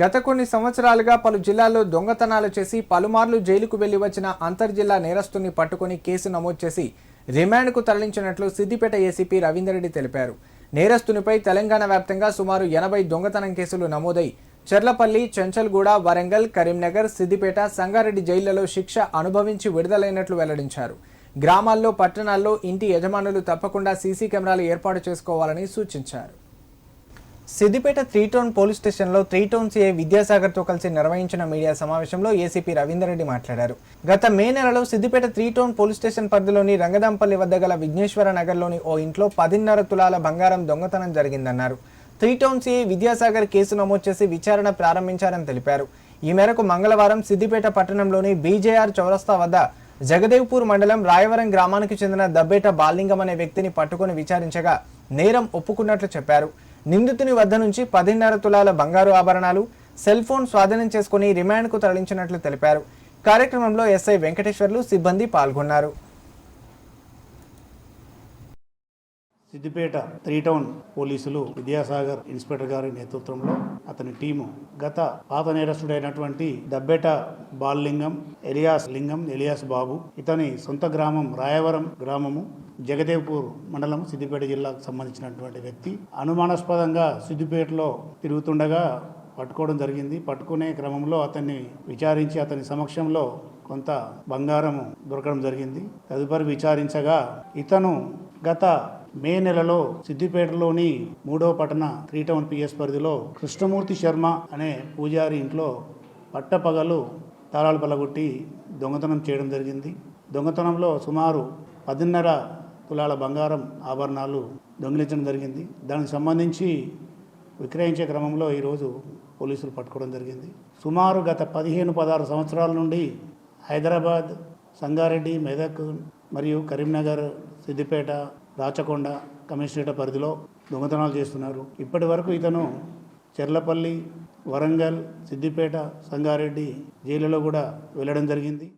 గత కొన్ని సంవత్సరాలుగా పలు జిల్లాల్లో దొంగతనాలు చేసి పలుమార్లు జైలుకు వెళ్ళి వచ్చిన అంతర్జిల్లా నేరస్తుని పట్టుకుని కేసు నమోదు చేసి రిమాండ్కు తరలించినట్లు సిద్దిపేట ఏసీపీ రవీందర్రెడ్డి తెలిపారు. నేరస్తునిపై తెలంగాణ వ్యాప్తంగా సుమారు ఎనభై దొంగతనం కేసులు నమోదై చెర్లపల్లి చెంచల్గూడ వరంగల్ కరీంనగర్ సిద్దిపేట సంగారెడ్డి జైళ్ళలో శిక్ష అనుభవించి విడుదలైనట్లు వెల్లడించారు. గ్రామాల్లో పట్టణాల్లో ఇంటి యజమానులు తప్పకుండా సీసీ కెమెరాలు ఏర్పాటు చేసుకోవాలని సూచించారు. సిద్దిపేట త్రీ టౌన్ పోలీస్ స్టేషన్లో త్రీ టౌన్ సీఏ విద్యాసాగర్తో కలిసి నిర్వహించిన మీడియా సమావేశంలో ఏసీపీ రవీందర్రెడ్డి మాట్లాడారు. గత మే నెలలో Siddipet three town police station పరిధిలోని రంగదాంపల్లి వద్ద గల విఘ్నేశ్వర నగర్లోని ఓ ఇంట్లో పదిన్నర తులాల బంగారం దొంగతనం జరిగిందన్నారు. Three town CI Vidyasagar case నమోదు చేసి విచారణ ప్రారంభించారని తెలిపారు. ఈ మేరకు మంగళవారం సిద్దిపేట పట్టణంలోని బీజేఆర్ చౌరస్తా వద్ద జగదేవ్పూర్ మండలం రాయవరం గ్రామానికి చెందిన దబ్బేట బాలింగం అనే వ్యక్తిని పట్టుకుని విచారించగా నేరం ఒప్పుకున్నట్లు చెప్పారు. నిందితుని వద్ద నుంచి పదిన్నర తులాల బంగారు ఆభరణాలు సెల్ ఫోన్ స్వాధీనం చేసుకుని రిమాండ్కు తరలించినట్లు తెలిపారు. కార్యక్రమంలో ఎస్ఐ వెంకటేశ్వర్లు సిబ్బంది పాల్గొన్నారు. సిద్దిపేట త్రీ టౌన్ పోలీసులు విద్యాసాగర్ ఇన్స్పెక్టర్ గారి నేతృత్వంలో అతని టీము గత పాత నేరస్తుడైనటువంటి దబ్బేట బాలలింగం ఎలియాస్ లింగం ఎలియాస్ బాబు ఇతని సొంత గ్రామం రాయవరం గ్రామము జగదేవ్పూర్ మండలం సిద్దిపేట జిల్లాకు సంబంధించినటువంటి వ్యక్తి. అనుమానాస్పదంగా సిద్దిపేటలో తిరుగుతుండగా పట్టుకోవడం జరిగింది. పట్టుకునే క్రమంలో అతన్ని విచారించి అతని సమక్షంలో కొంత బంగారం దొరకడం జరిగింది. తదుపరి విచారించగా ఇతను గత మే నెలలో సిద్దిపేటలోని మూడవ పట్టణ త్రీ టౌన్ పిఎస్ పరిధిలో కృష్ణమూర్తి శర్మ అనే పూజారి ఇంట్లో పట్టపగలు తాళాలు పలగొట్టి దొంగతనం చేయడం జరిగింది. దొంగతనంలో సుమారు పదిన్నర తులాల బంగారం ఆభరణాలు దొంగిలించడం జరిగింది. దానికి సంబంధించి విక్రయించే క్రమంలో ఈరోజు పోలీసులు పట్టుకోవడం జరిగింది. సుమారు గత పదిహేను పదహారు సంవత్సరాల నుండి హైదరాబాద్ సంగారెడ్డి మెదక్ మరియు కరీంనగర్ సిద్దిపేట రాచకొండ కమిషనరేట్ పరిధిలో దొంగతనాలు చేస్తున్నారు. ఇప్పటి వరకు ఇతను చెర్లపల్లి వరంగల్ సిద్దిపేట సంగారెడ్డి జైలులో కూడా వెళ్ళడం జరిగింది.